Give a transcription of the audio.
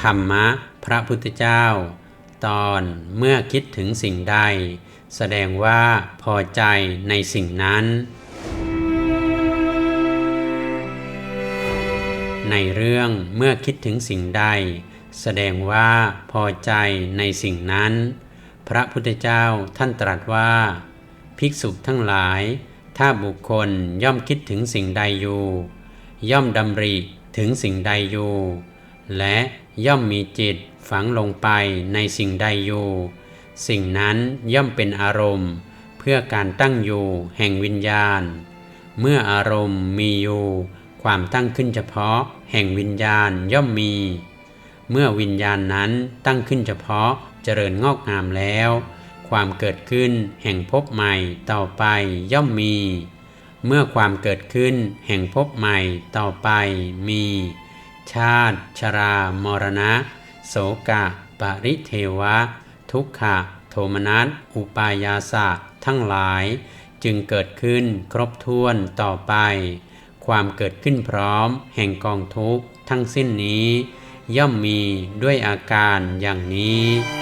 ธรรมะพระพุทธเจ้า ตอนเมื่อคิดถึงสิ่งใด แสดงว่าพอใจในสิ่งนั้น ในเรื่องเมื่อคิดถึงสิ่งใด แสดงว่าพอใจในสิ่งนั้น พระพุทธเจ้าท่านตรัสว่า ภิกษุทั้งหลาย ถ้าบุคคลย่อมคิดถึงสิ่งใดอยู่ ย่อมดำริถึงสิ่งใดอยู่ และ ย่อมมีจิตฝังลงไปในสิ่งใดอยู่ สิ่งนั้นย่อมเป็นอารมณ์ เพื่อการตั้งอยู่แห่งวิญญาณ เมื่ออารมณ์มีอยู่ ความตั้งขึ้นเฉพาะแห่งวิญญาณย่อมมี เมื่อวิญญาณนั้นตั้งขึ้นเฉพาะเจริญงอกงามแล้ว ความเกิดขึ้นแห่งภพใหม่ต่อไปย่อมมี เมื่อความเกิดขึ้นแห่งภพใหม่ต่อไปมี ชาติ ชรามรณะ โสกะ ปริเทวะ ทุกขะ โทมนัส อุปายาสะ ทั้งหลาย จึงเกิดขึ้นครบถ้วนต่อไป ความเกิดขึ้นพร้อม แห่งกองทุกข์ทั้งสิ้นนี้ ย่อมมีด้วยอาการอย่างนี้